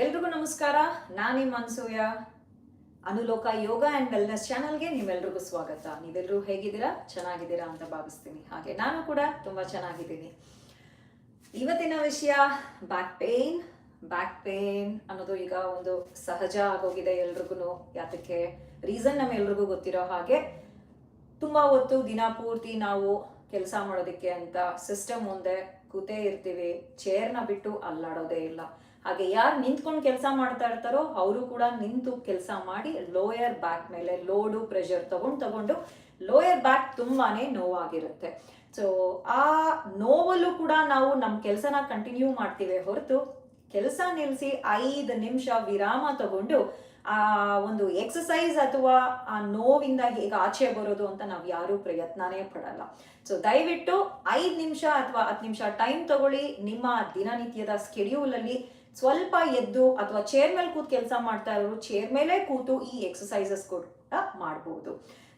ಎಲ್ರಿಗೂ ನಮಸ್ಕಾರ. ನಾನು ನಿಮ್ಮ ಅನ್ಸೂಯ. ಅನುಲೋಕ ಯೋಗ ಆ್ಯಂಡ್ ವೆಲ್ನೆಸ್ ಚಾನಲ್ಗೆ ನೀವೆಲ್ರಿಗೂ ಸ್ವಾಗತ. ನೀವೆಲ್ಲರೂ ಹೇಗಿದ್ದೀರಾ? ಚೆನ್ನಾಗಿದ್ದೀರಾ ಅಂತ ಭಾವಿಸ್ತೀನಿ. ಹಾಗೆ ನಾನು ಕೂಡ ತುಂಬ ಚೆನ್ನಾಗಿದ್ದೀನಿ. ಇವತ್ತಿನ ವಿಷಯ ಬ್ಯಾಕ್ ಪೇನ್ ಬ್ಯಾಕ್ ಪೇನ್ ಅನ್ನೋದು ಈಗ ಒಂದು ಸಹಜ ಆಗೋಗಿದೆ ಎಲ್ರಿಗೂ ಯಾತಕ್ಕೆ? ರೀಸನ್ ನಮ್ಮೆಲ್ರಿಗೂ ಗೊತ್ತಿರೋ ಹಾಗೆ ತುಂಬ ಹೊತ್ತು ದಿನ ಪೂರ್ತಿ ನಾವು ಕೆಲಸ ಮಾಡೋದಕ್ಕೆ ಅಂತ ಸಿಸ್ಟಮ್ ಮುಂದೆ ಕೂತೇ ಇರ್ತೀವಿ. ಚೇರ್ನ ಬಿಟ್ಟು ಅಲ್ಲಾಡೋದೇ ಇಲ್ಲ. ಹಾಗೆ ಯಾರು ನಿಂತ್ಕೊಂಡು ಕೆಲಸ ಮಾಡ್ತಾ ಇರ್ತಾರೋ ಅವರು ಕೂಡ ನಿಂತು ಕೆಲಸ ಮಾಡಿ ಲೋಯರ್ ಬ್ಯಾಕ್ ಮೇಲೆ ಲೋಡು, ಪ್ರೆಷರ್ ತಗೊಂಡು ತಗೊಂಡು ಲೋಯರ್ ಬ್ಯಾಕ್ ತುಂಬಾನೇ ನೋವಾಗಿರುತ್ತೆ. ಸೊ ಆ ನೋವಲ್ಲೂ ಕೂಡ ನಾವು ನಮ್ಮ ಕೆಲಸನ ಕಂಟಿನ್ಯೂ ಮಾಡ್ತೀವಿ ಹೊರತು ಕೆಲಸ ನಿಲ್ಲಿಸಿ ಐದು ನಿಮಿಷ ವಿರಾಮ ತಗೊಂಡು ಆ ಒಂದು ಎಕ್ಸಸೈಸ್ ಅಥವಾ ಆ ನೋವಿಂದ ಹೇಗೆ ಆಚೆ ಬರೋದು ಅಂತ ನಾವು ಯಾರೂ ಪ್ರಯತ್ನನೇ ಪಡಲ್ಲ. ಸೊ ದಯವಿಟ್ಟು ಐದು ನಿಮಿಷ ಅಥವಾ ಹತ್ತು ನಿಮಿಷ ಟೈಮ್ ತಗೊಳ್ಳಿ. ನಿಮ್ಮ ದಿನನಿತ್ಯದ ಸ್ಕೆಡ್ಯೂಲ್ ಅಲ್ಲಿ ಸ್ವಲ್ಪ ಎದ್ದು ಅಥವಾ ಚೇರ್ ಮೇಲೆ ಕೂತು ಕೆಲಸ ಮಾಡ್ತಾ ಇರೋರು ಚೇರ್ ಮೇಲೆ ಕೂತು ಈ ಎಕ್ಸಸೈಸಸ್ ಕೂಡ ಮಾಡ್ಬೋದು.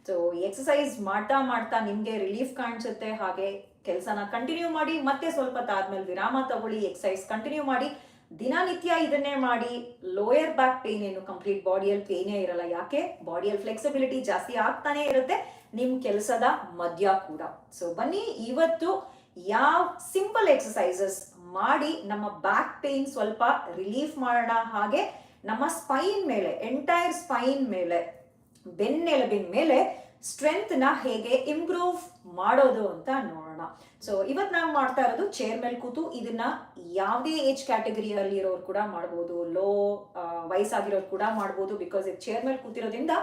ಸೊ ಎಕ್ಸಸೈಸ್ ಮಾಡ್ತಾ ಮಾಡ್ತಾ ನಿಮಗೆ ರಿಲೀಫ್ ಕಾಣಿಸುತ್ತೆ. ಹಾಗೆ ಕೆಲಸನ ಕಂಟಿನ್ಯೂ ಮಾಡಿ, ಮತ್ತೆ ಸ್ವಲ್ಪ ತಾದ್ಮೇಲೆ ವಿರಾಮ ತಗೊಳ್ಳಿ ಎಕ್ಸಸೈಸ್ ಕಂಟಿನ್ಯೂ ಮಾಡಿ, ದಿನನಿತ್ಯ ಇದನ್ನೇ ಮಾಡಿ ಲೋಯರ್ ಬ್ಯಾಕ್ ಪೇನ್ ಏನು ಕಂಪ್ಲೀಟ್ ಬಾಡಿಯಲ್ಲಿ ಪೇನೇ ಇರಲ್ಲ. ಯಾಕೆ? ಬಾಡಿಯಲ್ಲಿ ಫ್ಲೆಕ್ಸಿಬಿಲಿಟಿ ಜಾಸ್ತಿ ಆಗ್ತಾನೆ ಇರುತ್ತೆ. ನಿಮ್ಮ ಕೆಲಸದ ಮಧ್ಯ ಕೂಡ. ಸೊ ಬನ್ನಿ, ಇವತ್ತು ಯಾವ ಸಿಂಪಲ್ ಎಕ್ಸಸೈಸಸ್ ಮಾಡಿ ನಮ್ಮ ಬ್ಯಾಕ್ ಪೇನ್ ಸ್ವಲ್ಪ ರಿಲೀಫ್ ಮಾಡೋಣ. ಹಾಗೆ ನಮ್ಮ ಸ್ಪೈನ್ ಮೇಲೆ ಎಂಟೈರ್ ಸ್ಪೈನ್ ಮೇಲೆ, ಬೆನ್ನೆಲುಬಿನ ಮೇಲೆ ಸ್ಟ್ರೆಂತ್ನ ಹೇಗೆ ಇಂಪ್ರೂವ್ ಮಾಡೋದು ಅಂತ ನೋಡೋಣ. ಸೊ ಇವತ್ತು ನಾವು ಮಾಡ್ತಾ ಇರೋದು ಚೇರ್ ಮೇಲೆ ಕೂತು ಇದನ್ನ ಯಾವುದೇ ಏಜ್ ಕ್ಯಾಟಗರಿಯಲ್ಲಿ ಇರೋರು ಕೂಡ ಮಾಡ್ಬೋದು. ಲೋ ವಯಸ್ಸಾಗಿರೋರು ಕೂಡ ಮಾಡ್ಬೋದು ಬಿಕಾಸ್ ಇದು ಚೇರ್ ಮೇಲೆ ಕೂತಿರೋದ್ರಿಂದ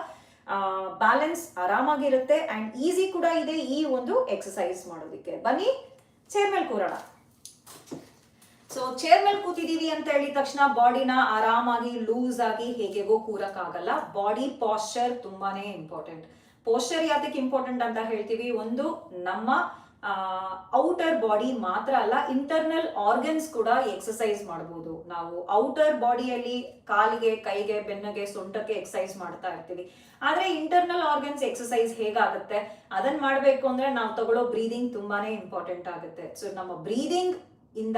ಬ್ಯಾಲೆನ್ಸ್ ಆರಾಮಾಗಿರುತ್ತೆ ಅಂಡ್ ಈಸಿ ಕೂಡ ಇದೆ ಈ ಒಂದು ಎಕ್ಸಸೈಸ್ ಮಾಡೋದಕ್ಕೆ. ಬನ್ನಿ ಚೇರ್ ಮೇಲೆ ಕೂರೋಣ. ಸೊ ಚೇರ್ ಮೇಲೆ ಕೂತಿದೀವಿ ಅಂತ ಹೇಳಿದ ತಕ್ಷಣ ಬಾಡಿನ ಆರಾಮಾಗಿ ಲೂಸ್ ಆಗಿ ಹೇಗೆಗೋ ಕೂರಕ್ಕಾಗಲ್ಲ. ಬಾಡಿ ಪಾಶ್ಚರ್ ತುಂಬಾನೇ ಇಂಪಾರ್ಟೆಂಟ್ ಪೋಶ್ಚರ್ ಯಾತಕ್ಕೆ ಇಂಪಾರ್ಟೆಂಟ್ ಅಂತ ಹೇಳ್ತೀವಿ? ಒಂದು, ನಮ್ಮ ಔಟರ್ ಬಾಡಿ ಮಾತ್ರ ಅಲ್ಲ ಇಂಟರ್ನಲ್ ಆರ್ಗನ್ಸ್ ಕೂಡ ಎಕ್ಸಸೈಸ್ ಮಾಡಬಹುದು ನಾವು ಔಟರ್ ಬಾಡಿಯಲ್ಲಿ ಕಾಲಿಗೆ, ಕೈಗೆ, ಬೆನ್ನಗೆ, ಸೊಂಟಕ್ಕೆ ಎಕ್ಸಸೈಸ್ ಮಾಡ್ತಾ ಇರ್ತೀವಿ. ಆದ್ರೆ ಇಂಟರ್ನಲ್ ಆರ್ಗನ್ಸ್ ಎಕ್ಸಸೈಸ್ ಹೇಗಾಗುತ್ತೆ? ಅದನ್ನ ಮಾಡಬೇಕು ಅಂದ್ರೆ ನಾವು ತಗೊಳ್ಳೋ ಬ್ರೀದಿಂಗ್ ತುಂಬಾನೇ ಇಂಪಾರ್ಟೆಂಟ್ ಆಗುತ್ತೆ. ಸೊ ನಮ್ಮ ಬ್ರೀದಿಂಗ್ ಇಂದ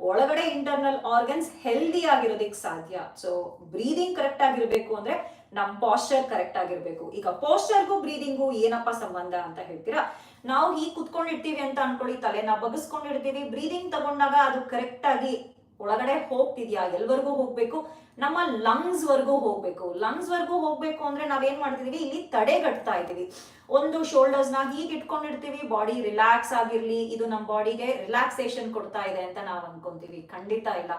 ಒಳಗಡೆ ಇಂಟರ್ನಲ್ ಆರ್ಗನ್ಸ್ ಹೆಲ್ದಿ ಆಗಿರೋದಕ್ಕೆ ಸಾಧ್ಯ. ಸೊ ಬ್ರೀದಿಂಗ್ ಕರೆಕ್ಟ್ ಆಗಿರ್ಬೇಕು ಅಂದ್ರೆ ನಮ್ ಪಾಸ್ಚರ್ ಕರೆಕ್ಟ್ ಆಗಿರ್ಬೇಕು. ಈಗ ಪಾಸ್ಚರ್ಗೂ ಬ್ರೀದಿಂಗು ಏನಪ್ಪ ಸಂಬಂಧ ಅಂತ ಹೇಳ್ತೀರಾ? ನಾವು ಹೀಗೆ ಕುತ್ಕೊಂಡಿರ್ತೀವಿ ಅಂತ ಅನ್ಕೊಳ್ಳಿ, ತಲೆನ ಬಗ್ಸ್ಕೊಂಡಿರ್ತೀವಿ. ಬ್ರೀದಿಂಗ್ ತಗೊಂಡಾಗ ಅದು ಕರೆಕ್ಟ್ ಆಗಿ ಒಳಗಡೆ ಹೋಗ್ತಿದ್ಯಾ? ಎಲ್ವರೆಗೂ ಹೋಗ್ಬೇಕು. ನಮ್ಮ ಲಂಗ್ಸ್ ವರ್ಗೂ ಹೋಗ್ಬೇಕು. ಲಂಗ್ಸ್ ವರ್ಗೂ ಹೋಗ್ಬೇಕು ಅಂದ್ರೆ ನಾವೇನ್ ಮಾಡ್ತಿದೀವಿ? ಇಲ್ಲಿ ತಡೆಗಟ್ತಾ ಇದೀವಿ ಒಂದು ಶೋಲ್ಡರ್ಸ್ನ ಹೀಗೆ ಇಟ್ಕೊಂಡಿರ್ತೀವಿ. ಬಾಡಿ ರಿಲ್ಯಾಕ್ಸ್ ಆಗಿರ್ಲಿ. ಇದು ನಮ್ಮ ಬಾಡಿಗೆ ರಿಲ್ಯಾಕ್ಸೇಷನ್ ಕೊಡ್ತಾ ಇದೆ ಅಂತ ನಾವು ಅನ್ಕೊಂತೀವಿ. ಖಂಡಿತ ಇಲ್ಲ.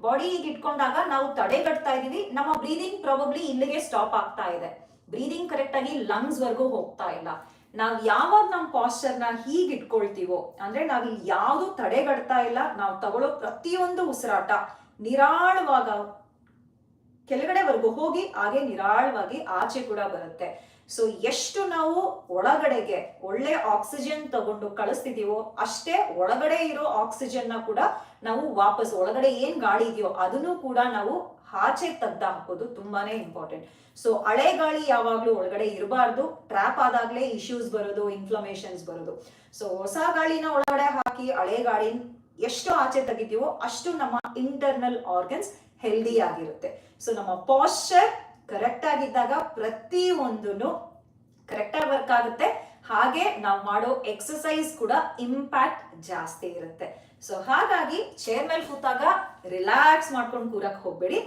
ಬಾಡಿ ಹೀಗೆ ಇಟ್ಕೊಂಡಾಗ ನಾವು ತಡೆಗಟ್ತಾ ಇದೀವಿ ನಮ್ಮ ಬ್ರೀದಿಂಗ್ ಪ್ರಾಬಬ್ಲಿ ಇಲ್ಲಿಗೆ ಸ್ಟಾಪ್ ಆಗ್ತಾ ಇದೆ. ಬ್ರೀದಿಂಗ್ ಕರೆಕ್ಟ್ ಆಗಿ ಲಂಗ್ಸ್ ವರ್ಗೂ ಹೋಗ್ತಾ ಇಲ್ಲ. ನಾವ್ ಯಾವಾಗ ನಮ್ಮ ನ ಹೀಗೆ ಇಟ್ಕೊಳ್ತೀವೋ, ಅಂದ್ರೆ ನಾವ್ ಇಲ್ಲಿ ಯಾವ್ದು ತಡೆಗಟ್ತಾ ಇಲ್ಲ, ನಾವು ತಗೊಳ್ಳೋ ಪ್ರತಿಯೊಂದು ಉಸಿರಾಟ ನಿರಾಳವಾಗ ಕೆಳಗಡೆವರೆಗೂ ಹೋಗಿ ಹಾಗೆ ನಿರಾಳವಾಗಿ ಆಚೆ ಕೂಡ ಬರುತ್ತೆ. ಸೊ ಎಷ್ಟು ನಾವು ಒಳಗಡೆಗೆ ಒಳ್ಳೆ ಆಕ್ಸಿಜನ್ ತಗೊಂಡು ಕಳಿಸ್ತಿದೀವೋ ಅಷ್ಟೇ ಒಳಗಡೆ ಇರೋ ಆಕ್ಸಿಜನ್ನ ಕೂಡ ನಾವು ವಾಪಸ್ ಒಳಗಡೆ ಏನ್ ಗಾಳಿ ಇದೆಯೋ ಅದನ್ನು ಕೂಡ ನಾವು ಆಚೆ ತೆಗ್ದು ಹಾಕೋದು ತುಂಬಾನೇ ಇಂಪಾರ್ಟೆಂಟ್ ಸೊ ಹಳೆ ಗಾಳಿ ಯಾವಾಗ್ಲೂ ಒಳಗಡೆ ಇರಬಾರ್ದು. ಟ್ರ್ಯಾಪ್ ಆದಾಗ್ಲೇ ಇಶ್ಯೂಸ್ ಬರೋದು ಇನ್ಫ್ಲಮೇಷನ್ಸ್ ಬರೋದು. ಸೊ ಹೊಸ ಗಾಳಿನ ಒಳಗಡೆ ಹಾಕಿ ಹಳೆ ಗಾಳಿ ಎಷ್ಟು ಆಚೆ ತೆಗಿತೀವೋ ಅಷ್ಟು ನಮ್ಮ ಇಂಟರ್ನಲ್ ಆರ್ಗನ್ಸ್ ಹೆಲ್ದಿ ಆಗಿರುತ್ತೆ. ಸೊ ನಮ್ಮ ಪಾಶ್ಚರ್ ಕರೆಕ್ಟ್ ಆಗಿದ್ದಾಗ ಪ್ರತಿ ಒಂದೂ ಕರೆಕ್ಟ್ ಆಗಿ ವರ್ಕ್ ಆಗುತ್ತೆ. ಹಾಗೆ ನಾವು ಮಾಡೋ ಎಕ್ಸಸೈಸ್ ಕೂಡ ಇಂಪ್ಯಾಕ್ಟ್ ಜಾಸ್ತಿ ಇರುತ್ತೆ. ಸೊ ಹಾಗಾಗಿ ಚೇರ್ ಮೇಲೆ ಕೂತಾಗ ರಿಲ್ಯಾಕ್ಸ್ ಮಾಡ್ಕೊಂಡು ಕೂರಕ್ ಹೋಗ್ಬೇಡಿ.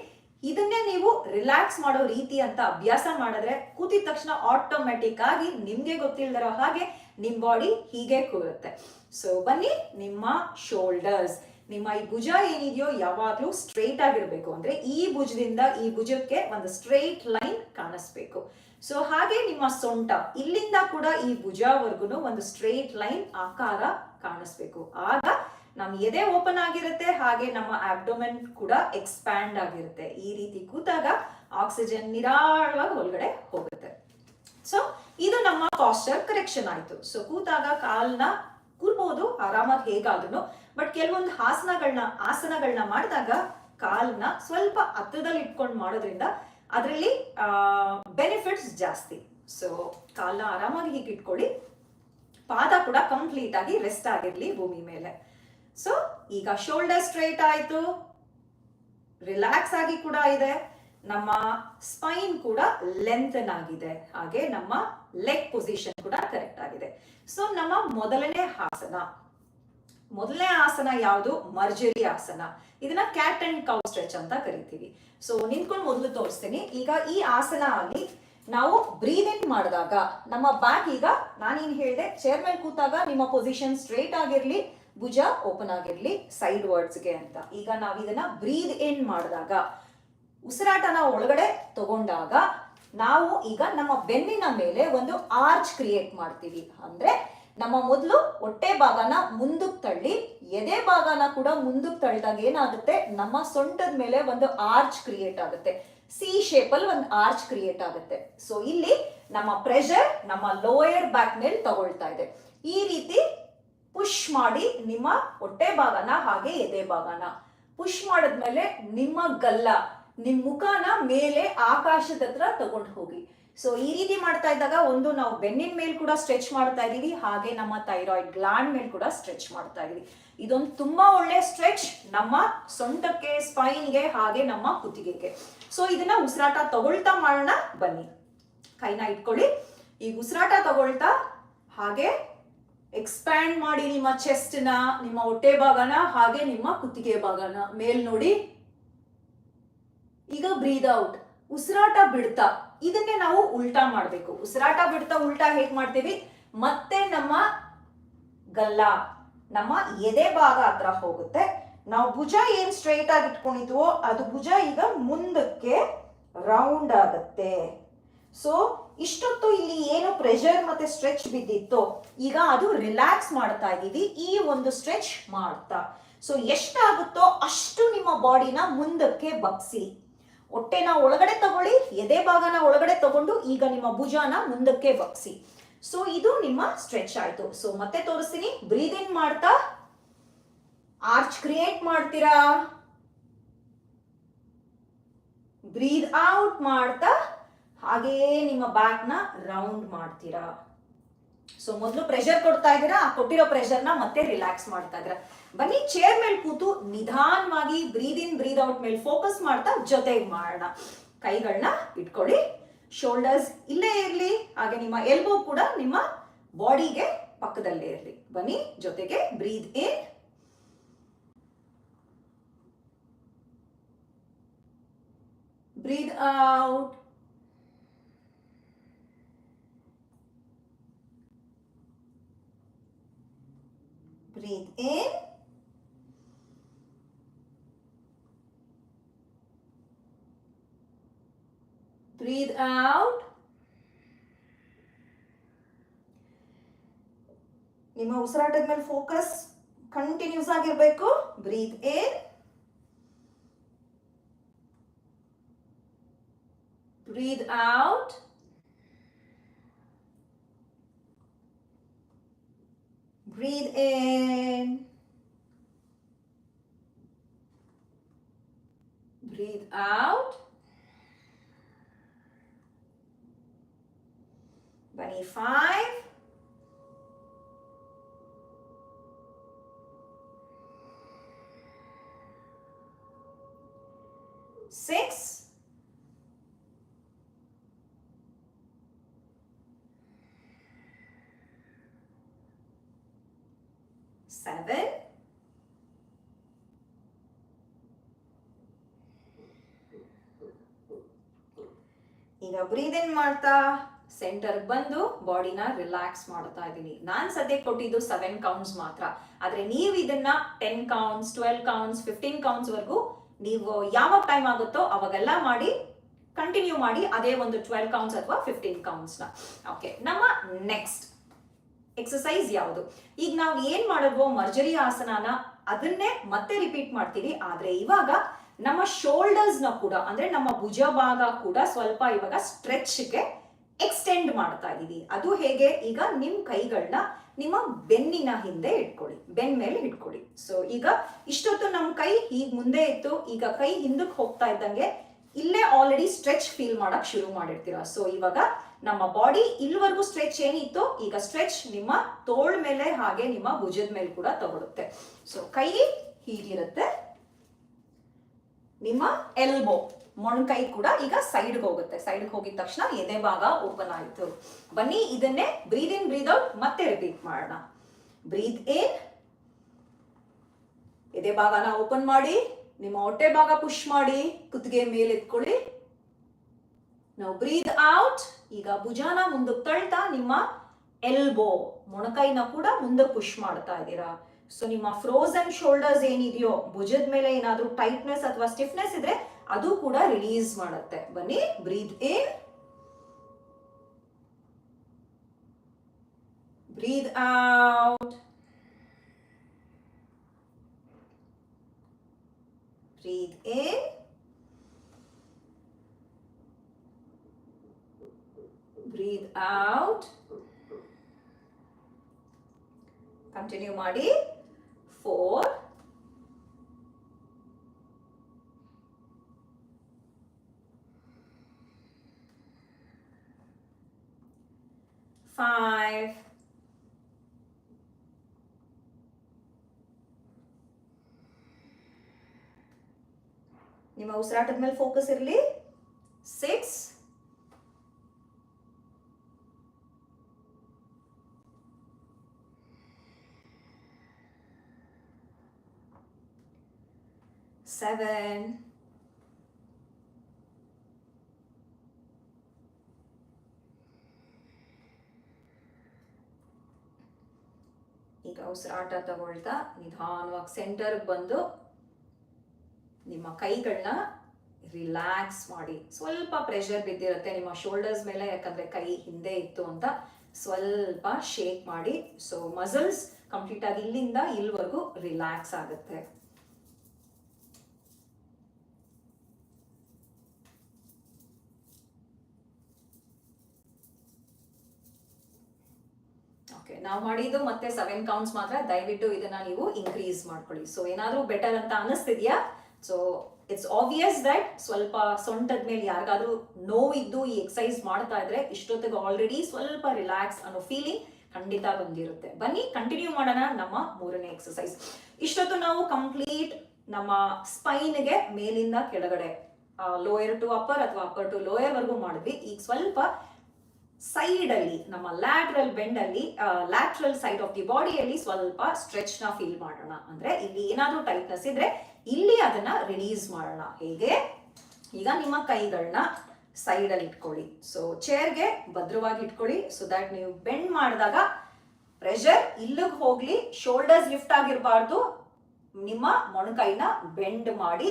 ಇದನ್ನೇ ನೀವು ರಿಲ್ಯಾಕ್ಸ್ ಮಾಡೋ ರೀತಿ ಅಂತ ಅಭ್ಯಾಸ ಮಾಡಿದ್ರೆ ಕೂತಿದ ತಕ್ಷಣ ಆಟೋಮ್ಯಾಟಿಕ್ ಆಗಿ ನಿಮ್ಗೆ ಗೊತ್ತಿಲ್ದಿರೋ ಹಾಗೆ ನಿಮ್ ಬಾಡಿ ಹೀಗೆ ಕೂರುತ್ತೆ. ಸೊ ಬನ್ನಿ ನಿಮ್ಮ ಶೋಲ್ಡರ್ಸ್ ನಿಮ್ಮ ಈ ಭುಜ ಏನಿದೆಯೋ ಯಾವಾಗ್ಲೂ ಸ್ಟ್ರೈಟ್ ಆಗಿರ್ಬೇಕು. ಅಂದ್ರೆ ಈ ಭುಜದಿಂದ ಈ ಭುಜಕ್ಕೆ ಒಂದು ಸ್ಟ್ರೈಟ್ ಲೈನ್ ಕಾಣಿಸ್ಬೇಕು. ಸೊ ಹಾಗೆ ನಿಮ್ಮ ಸೊಂಟ, ಇಲ್ಲಿಂದ ಕೂಡ ಈ ಭುಜವರೆಗೂ ಒಂದು ಸ್ಟ್ರೈಟ್ ಲೈನ್ ಆಕಾರ ಕಾಣಿಸ್ಬೇಕು. ಆಗ ನಮ್ಮ ಎದೆ ಓಪನ್ ಆಗಿರುತ್ತೆ, ಹಾಗೆ ನಮ್ಮ ಆಬ್ಡೊಮೆನ್ ಕೂಡ ಎಕ್ಸ್ಪ್ಯಾಂಡ್ ಆಗಿರುತ್ತೆ. ಈ ರೀತಿ ಕೂತಾಗ ಆಕ್ಸಿಜನ್ ನಿರಾಳವಾಗಿ ಒಳಗಡೆ ಹೋಗುತ್ತೆ. ಸೊ ಇದು ನಮ್ಮ ಪಾಸ್ಚರ್ ಕರೆಕ್ಷನ್ ಆಯ್ತು. ಸೊ ಕೂತಾಗ ಕಾಲ್ನ ಕೂರ್ಬೋದು ಆರಾಮಾಗಿ ಹೇಗಾದ್ರೂ ಬಟ್ ಕೆಲವೊಂದು ಆಸನಗಳನ್ನ ಆಸನಗಳನ್ನ ಮಾಡಿದಾಗ ಕಾಲನ್ನ ಸ್ವಲ್ಪ ಹತ್ತದಲ್ಲಿ ಇಟ್ಕೊಂಡು ಮಾಡೋದ್ರಿಂದ ಅದರಲ್ಲಿ ಬೆನಿಫಿಟ್ಸ್ ಜಾಸ್ತಿ. ಸೊ ಕಾಲನ್ನ ಆರಾಮಾಗಿ ಹೀಗೆ ಇಟ್ಕೊಳ್ಳಿ. ಪಾದ ಕೂಡ ಕಂಪ್ಲೀಟ್ ಆಗಿ ರೆಸ್ಟ್ ಆಗಿರ್ಲಿ ಭೂಮಿ ಮೇಲೆ. ಸೊ ಈಗ ಶೋಲ್ಡರ್ ಸ್ಟ್ರೈಟ್ ಆಯ್ತು. ರಿಲ್ಯಾಕ್ಸ್ ಆಗಿ ಕೂಡ ಇದೆ. ನಮ್ಮ ಸ್ಪೈನ್ ಕೂಡ ಲೆಂತನ್ ಆಗಿದೆ. ಹಾಗೆ ನಮ್ಮ ಲೆಗ್ ಪೊಸಿಷನ್ ಕೂಡ ಕರೆಕ್ಟ್ ಆಗಿದೆ. ಸೊ ನಮ್ಮ ಮೊದಲನೇ ಆಸನ. ಮೊದಲನೇ ಆಸನ ಯಾವುದು? ಮರ್ಜರಿ ಆಸನ. ಇದನ್ನ ಕ್ಯಾಟ್ ಅಂಡ್ ಕೌ ಸ್ಟ್ರೆಚ್ ಅಂತ ಕರಿತೀವಿ. ಸೊ ನಿಂತ್ಕೊಂಡು ಮೊದಲು ತೋರಿಸ್ತೀನಿ. ಈಗ ಈ ಆಸನ ಅಲ್ಲಿ ನಾವು ಬ್ರೀದ್ ಇನ್ ಮಾಡಿದಾಗ, ನಮ್ಮ ಬ್ಯಾಕ್ ಈಗ ನಾನೇನ್ ಹೇಳಿದೆ? ಚೇರ್ ಮೇಲೆ ಕೂತಾಗ ನಿಮ್ಮ ಪೊಸಿಷನ್ ಸ್ಟ್ರೇಟ್ ಆಗಿರ್ಲಿ, ಭುಜ ಓಪನ್ ಆಗಿರ್ಲಿ ಸೈಡ್ ವರ್ಡ್ಸ್ಗೆ ಅಂತ. ಈಗ ನಾವು ಇದನ್ನ ಬ್ರೀದ್ ಇನ್ ಮಾಡಿದಾಗ, ಉಸಿರಾಟನ ಒಳಗಡೆ ತಗೊಂಡಾಗ ನಾವು ಈಗ ನಮ್ಮ ಬೆನ್ನಿನ ಮೇಲೆ ಒಂದು ಆರ್ಚ್ ಕ್ರಿಯೇಟ್ ಮಾಡ್ತೀವಿ. ಅಂದ್ರೆ ನಮ್ಮ ಮೊದಲು ಹೊಟ್ಟೆ ಭಾಗನ ಮುಂದಕ್ಕೆ ತಳ್ಳಿ, ಎದೆ ಭಾಗನ ಕೂಡ ಮುಂದಕ್ಕೆ ತಳ್ಳಿದಾಗ ಏನಾಗುತ್ತೆ? ನಮ್ಮ ಸೊಂಟದ ಮೇಲೆ ಒಂದು ಆರ್ಚ್ ಕ್ರಿಯೇಟ್ ಆಗುತ್ತೆ. ಸಿ ಶೇಪ್ ಅಲ್ಲಿ ಒಂದು ಆರ್ಚ್ ಕ್ರಿಯೇಟ್ ಆಗುತ್ತೆ. ಸೊ ಇಲ್ಲಿ ನಮ್ಮ ಪ್ರೆಷರ್ ನಮ್ಮ ಲೋಯರ್ ಬ್ಯಾಕ್ ಮೇಲೆ ತಗೊಳ್ತಾ ಇದೆ. ಈ ರೀತಿ ಪುಷ್ ಮಾಡಿ ನಿಮ್ಮ ಹೊಟ್ಟೆ ಭಾಗನ ಹಾಗೆ ಎದೆ ಭಾಗನ. ಪುಷ್ ಮಾಡಿದ್ಮೇಲೆ ನಿಮ್ಮ ಗಲ್ಲ ನಿಮ್ ಮುಖನ ಮೇಲೆ ಆಕಾಶದ ಹತ್ರ ತಗೊಂಡು ಹೋಗಿ. ಸೊ ಈ ರೀತಿ ಮಾಡ್ತಾ ಇದ್ದಾಗ ಒಂದು ನಾವು ಬೆನ್ನಿನ ಮೇಲೆ ಕೂಡ ಸ್ಟ್ರೆಚ್ ಮಾಡ್ತಾ ಇದೀವಿ, ಹಾಗೆ ನಮ್ಮ ಥೈರಾಯ್ಡ್ ಗ್ಲಾಂಡ್ ಮೇಲೆ ಕೂಡ ಸ್ಟ್ರೆಚ್ ಮಾಡ್ತಾ ಇದೀವಿ. ಇದೊಂದು ತುಂಬಾ ಒಳ್ಳೆ ಸ್ಟ್ರೆಚ್ ನಮ್ಮ ಸೊಂಟಕ್ಕೆ ಸ್ಪೈನ್ಗೆ ಹಾಗೆ ನಮ್ಮ ಕುತ್ತಿಗೆಗೆ. ಸೊ ಇದನ್ನ ಉಸಿರಾಟ ತಗೊಳ್ತಾ ಮಾಡೋಣ, ಬನ್ನಿ. ಕೈನ ಇಟ್ಕೊಳ್ಳಿ. ಈ ಉಸಿರಾಟ ತಗೊಳ್ತಾ, ಹಾಗೆ ಎಕ್ಸ್ಪ್ಯಾಂಡ್ ಮಾಡಿ ನಿಮ್ಮ ಚೆಸ್ಟ್ನ ನಿಮ್ಮ ಹೊಟ್ಟೆ ಭಾಗನ, ಹಾಗೆ ನಿಮ್ಮ ಕುತ್ತಿಗೆ ಭಾಗನ. ಮೇಲ್ ನೋಡಿ. ಈಗ ಬ್ರೀದ್ ಔಟ್ ಉಸಿರಾಟ ಬಿಡ್ತಾ. ಇದನ್ನೇ ನಾವು ಉಲ್ಟಾ ಮಾಡಬೇಕು. ಉಸಿರಾಟ ಬಿಡ್ತಾ, ಉಲ್ಟಾ ಹೇಗ್ ಮಾಡ್ತೀವಿ? ಮತ್ತೆ ನಮ್ಮ ಗಲ್ಲ, ನಮ್ಮ ಎದೆ ಭಾಗ ಹತ್ರ ಹೋಗುತ್ತೆ. ನಾವು ಭುಜ ಏನ್ ಸ್ಟ್ರೈಟ್ ಆಗಿ ಇಟ್ಕೊಂಡಿದ್ವೋ, ಅದು ಭುಜ ಈಗ ಮುಂದಕ್ಕೆ ರೌಂಡ್ ಆಗುತ್ತೆ. ಸೊ ಇಷ್ಟೊತ್ತು ಇಲ್ಲಿ ಏನು ಪ್ರೆಷರ್ ಮತ್ತೆ ಸ್ಟ್ರೆಚ್ ಬಿದ್ದಿತ್ತು, ಈಗ ಅದು ರಿಲ್ಯಾಕ್ಸ್ ಮಾಡ್ತಾ ಇದ್ದೀವಿ. ಈ ಒಂದು ಸ್ಟ್ರೆಚ್ ಮಾಡ್ತಾ. ಸೊ ಎಷ್ಟಾಗುತ್ತೋ ಅಷ್ಟು ನಿಮ್ಮ ಬಾಡಿನ ಮುಂದಕ್ಕೆ ಬಗ್ಸಿ. ಹೊಟ್ಟೆನ ಒಳಗಡೆ ತಗೊಳ್ಳಿ, ಎದೆ ಭಾಗನ ಒಳಗಡೆ ತಗೊಂಡು ಈಗ ನಿಮ್ಮ ಭುಜಾನ ಮುಂದಕ್ಕೆ ಬಗ್ಸಿ ಸೊ ಇದು ನಿಮ್ಮ ಸ್ಟ್ರೆಚ್ ಆಯ್ತು. ಸೊ ಮತ್ತೆ ತೋರಿಸ್ತೀನಿ. ಬ್ರೀದ್ ಇನ್ ಮಾಡ್ತಾ ಆರ್ಚ್ ಕ್ರಿಯೇಟ್ ಮಾಡ್ತೀರಾ? ಬ್ರೀದ್ ಔಟ್ ಮಾಡ್ತಾ, ಹಾಗೇ ನಿಮ್ಮ ಬ್ಯಾಕ್ನ ರೌಂಡ್ ಮಾಡ್ತೀರಾ. ಸೊ ಮೊದಲು ಪ್ರೆಷರ್ ಕೊಡ್ತಾ ಇದ್ದೀರಾ, ಕೊಟ್ಟಿರೋ ಪ್ರೆಷರ್ನ ಮತ್ತೆ ರಿಲ್ಯಾಕ್ಸ್ ಮಾಡ್ತಾ ಇದ್ದೀರಾ. ಬನ್ನಿ ಚೇರ್ ಮೇಲೆ ಕೂತು ನಿಧಾನವಾಗಿ ಬ್ರೀದ್ ಇನ್ ಬ್ರೀದ್ ಔಟ್ ಮೇಲೆ ಫೋಕಸ್ ಮಾಡ್ತಾ ಜೊತೆಗೆ ಮಾಡೋಣ. ಕೈಗಳನ್ನ ಇಟ್ಕೊಳ್ಳಿ ಶೋಲ್ಡರ್ಸ್ ಇಲ್ಲೇ ಇರಲಿ, ಹಾಗೆ ನಿಮ್ಮ ಎಲ್ಬೋ ಕೂಡ ನಿಮ್ಮ ಬಾಡಿಗೆ ಪಕ್ಕದಲ್ಲೇ ಇರಲಿ. ಬನ್ನಿ, ಜೊತೆಗೆ breathe in breathe out breathe in. breathe out ನಿಮ್ಮ ಉಸಿರಾಟದ ಮೇಲೆ ಫೋಕಸ್ ಕಂಟಿನ್ಯೂಸ್ ಆಗಿರಬೇಕು breathe in breathe out breathe in breathe out 75. Six. Seven. Inhale, breathe in, Martha. Centre ಬಂದು ಬಾಡಿನ ರಿಲ್ಯಾಕ್ಸ್ ಮಾಡ್ತಾ ಇದ್ದೀನಿ. ನಾನು ಸದ್ಯಕ್ಕೆ ಕೊಟ್ಟಿದ್ದು ಸೆವೆನ್ ಕೌಂಟ್ಸ್ ಮಾತ್ರ. ಆದ್ರೆ ನೀವು ಇದನ್ನ ten counts twelve counts fifteen counts ವರೆಗೂ ನೀವು ಯಾವಾಗ ಟೈಮ್ ಆಗುತ್ತೋ ಅವಾಗೆಲ್ಲ ಮಾಡಿ ಕಂಟಿನ್ಯೂ ಮಾಡಿ ಅದೇ ಒಂದು ಟ್ವೆಲ್ ಕೌಂಟ್ಸ್ ಅಥವಾ ಫಿಫ್ಟೀನ್ ಕೌಂಟ್ಸ್ನ. ಓಕೆ ನಮ್ಮ ನೆಕ್ಸ್ಟ್ ಎಕ್ಸಸೈಸ್ ಯಾವುದು? ಈಗ ನಾವು ಏನ್ ಮಾಡಿದ್ವೋ ಮರ್ಜರಿ ಆಸನನ ಅದನ್ನೇ ಮತ್ತೆ ರಿಪೀಟ್ ಮಾಡ್ತೀವಿ ಆದ್ರೆ ಇವಾಗ ನಮ್ಮ ಶೋಲ್ಡರ್ಸ್ನ ಕೂಡ, ಅಂದ್ರೆ ನಮ್ಮ ಭುಜ ಭಾಗ ಕೂಡ ಸ್ವಲ್ಪ ಇವಾಗ ಸ್ಟ್ರೆಚ್ಗೆ ಎಕ್ಸ್ಟೆಂಡ್ ಮಾಡ್ತಾ ಇದ್ದೀವಿ ಅದು ಹೇಗೆ? ಈಗ ನಿಮ್ಮ ಕೈಗಳನ್ನ ನಿಮ್ಮ ಬೆನ್ನಿನ ಹಿಂದೆ ಇಟ್ಕೊಳ್ಳಿ. ಬೆನ್ ಮೇಲೆ ಇಟ್ಕೊಳ್ಳಿ. ಸೊ ಈಗ ಇಷ್ಟೊತ್ತು ನಮ್ಮ ಕೈ ಈಗ ಮುಂದೆ ಇತ್ತು. ಈಗ ಕೈ ಹಿಂದಕ್ಕೆ ಹೋಗ್ತಾ ಇದ್ದಂಗೆ ಇಲ್ಲೇ ಆಲ್ರೆಡಿ ಸ್ಟ್ರೆಚ್ ಫೀಲ್ ಮಾಡಕ್ ಶುರು ಮಾಡಿರ್ತೀರ. ಸೊ ಇವಾಗ ನಮ್ಮ ಬಾಡಿ ಇಲ್ಲಿವರೆಗೂ ಸ್ಟ್ರೆಚ್ ಏನಿತ್ತು, ಈಗ ಸ್ಟ್ರೆಚ್ ನಿಮ್ಮ ತೋಳ್ ಮೇಲೆ ಹಾಗೆ ನಿಮ್ಮ ಭುಜದ ಮೇಲೆ ಕೂಡ ತಗೊಳುತ್ತೆ. ಸೊ ಕೈ ಹೀಗಿರುತ್ತೆ. ನಿಮ್ಮ ಎಲ್ಬೋ ಮೊಣಕೈ ಕೂಡ ಈಗ ಸೈಡ್ಗೆ ಹೋಗುತ್ತೆ. ಸೈಡ್ಗೆ ಹೋಗಿದ ತಕ್ಷಣ ಎದೆ ಭಾಗ ಓಪನ್ ಆಯಿತು. ಬನ್ನಿ, ಇದನ್ನೇ ಬ್ರೀದ್ ಇನ್ ಬ್ರೀದ್ ಔಟ್ ಮತ್ತೆ ರಿಪೀಟ್ ಮಾಡೋಣ. ಬ್ರೀದ್ ಇನ್ ಎದೆ ಭಾಗನ ಓಪನ್ ಮಾಡಿ, ನಿಮ್ಮ ಹೊಟ್ಟೆ ಭಾಗ ಪುಷ್ ಮಾಡಿ, ಕುತ್ತಿಗೆ ಮೇಲೆ ಎತ್ಕೊಳ್ಳಿ. ನಾವು ಬ್ರೀದ್ ಔಟ್ ಈಗ ಭುಜಾನ ಮುಂದಕ್ಕೆ ತಳ್ತಾ ನಿಮ್ಮ ಎಲ್ಬೋ ಮೊಣಕೈನ ಕೂಡ ಮುಂದಕ್ಕೆ ಪುಷ್ ಮಾಡ್ತಾ ಇದ್ದೀರಾ. ಸೊ ನಿಮ್ಮ ಫ್ರೋಸನ್ ಶೋಲ್ಡರ್ಸ್ ಏನಿದೆಯೋ, ಭುಜದ ಮೇಲೆ ಏನಾದರೂ ಟೈಟ್ನೆಸ್ ಅಥವಾ ಸ್ಟಿಫ್ನೆಸ್ ಇದ್ರೆ ಅದು ಕೂಡ ರಿಲೀಸ್ ಮಾಡುತ್ತೆ ಬನ್ನಿ breathe in breathe out breathe in breathe out continue ಮಾಡಿ 4 five, निम उसीट मेल फोकस सिक्स सेवन ಈಗ ಉಸಿರಾಟ ತಗೊಳ್ತಾ ನಿಧಾನವಾಗಿ ಸೆಂಟರ್ಗೆ ಬಂದು ನಿಮ್ಮ ಕೈಗಳನ್ನ ರಿಲ್ಯಾಕ್ಸ್ ಮಾಡಿ. ಸ್ವಲ್ಪ ಪ್ರೆಷರ್ ಬಿದ್ದಿರುತ್ತೆ ನಿಮ್ಮ ಶೋಲ್ಡರ್ಸ್ ಮೇಲೆ, ಯಾಕಂದ್ರೆ ಕೈ ಹಿಂದೆ ಇತ್ತು ಅಂತ ಸ್ವಲ್ಪ ಶೇಕ್ ಮಾಡಿ. ಸೊ ಮಸಲ್ಸ್ ಕಂಪ್ಲೀಟ್ ಆಗಿ ಇಲ್ಲಿಂದ ಇಲ್ಲಿವರೆಗೂ ರಿಲ್ಯಾಕ್ಸ್ ಆಗುತ್ತೆ ಓಕೆ ನಾವು ಮಾಡಿದ್ದು ಮತ್ತೆ ಸೆವೆನ್ ಕೌಂಟ್ಸ್ ಮಾತ್ರ ದಯವಿಟ್ಟು ಇದನ್ನ ನೀವು ಇನ್ಕ್ರೀಸ್ ಮಾಡ್ಕೊಳ್ಳಿ. ಸೊ ಏನಾದರೂ ಬೆಟರ್ ಅಂತ ಅನಿಸ್ತಿದ್ಯಾ ಸೊ ಇಟ್ಸ್ ಆಬ್ವಿಯಸ್ ದಟ್ ಸ್ವಲ್ಪ ಸೊಂಟದ ಮೇಲೆ ಯಾರಿಗಾದ್ರೂ ನೋವಿದ್ದು ಈ ಎಕ್ಸಸೈಸ್ ಮಾಡ್ತಾ ಇದ್ರೆ ಇಷ್ಟೊತ್ತಿಗೆ ಆಲ್ರೆಡಿ ಸ್ವಲ್ಪ ರಿಲ್ಯಾಕ್ಸ್ ಅನ್ನೋ ಫೀಲಿಂಗ್ ಖಂಡಿತ ಬಂದಿರುತ್ತೆ. ಬನ್ನಿ ಕಂಟಿನ್ಯೂ ಮಾಡೋಣ ನಮ್ಮ ಮೂರನೇ ಎಕ್ಸಸೈಸ್ ಇಷ್ಟೊತ್ತು ನಾವು ಕಂಪ್ಲೀಟ್ ನಮ್ಮ ಸ್ಪೈನ್ಗೆ ಮೇಲಿಂದ ಕೆಳಗಡೆ ಲೋಯರ್ ಟು ಅಪ್ಪರ್ ಅಥವಾ ಅಪ್ಪರ್ ಟು ಲೋಯರ್ ವರೆಗೂ ಮಾಡಿದ್ವಿ. ಈಗ ಸ್ವಲ್ಪ ಸೈಡ್ ಅಲ್ಲಿ ನಮ್ಮ ಲ್ಯಾಟ್ರಲ್ ಬೆಂಡ್ ಅಲ್ಲಿ ಲ್ಯಾಟ್ರಲ್ ಸೈಡ್ ಆಫ್ ದಿ ಬಾಡಿಯಲ್ಲಿ ಸ್ವಲ್ಪ ಸ್ಟ್ರೆಚ್ನ ಫೀಲ್ ಮಾಡೋಣ. ಅಂದ್ರೆ ಇಲ್ಲಿ ಏನಾದರೂ ಟೈಟ್ನೆಸ್ ಇದ್ರೆ ಇಲ್ಲಿ ಅದನ್ನ ರಿಲೀಸ್ ಮಾಡೋಣ. ಹೇಗೆ? ಈಗ ನಿಮ್ಮ ಕೈಗಳನ್ನ ಸೈಡ್ ಅಲ್ಲಿ ಇಟ್ಕೊಳ್ಳಿ. ಸೊ ಚೇರ್ಗೆ ಭದ್ರವಾಗಿ ಇಟ್ಕೊಳ್ಳಿ. ಸೊ ದಟ್ ನೀವು ಬೆಂಡ್ ಮಾಡಿದಾಗ ಪ್ರೆಷರ್ ಇಲ್ಲಿಗೆ ಹೋಗ್ಲಿ ಶೋಲ್ಡರ್ಸ್ ಲಿಫ್ಟ್ ಆಗಿರಬಾರ್ದು. ನಿಮ್ಮ ಮೊಣಕೈನ ಬೆಂಡ್ ಮಾಡಿ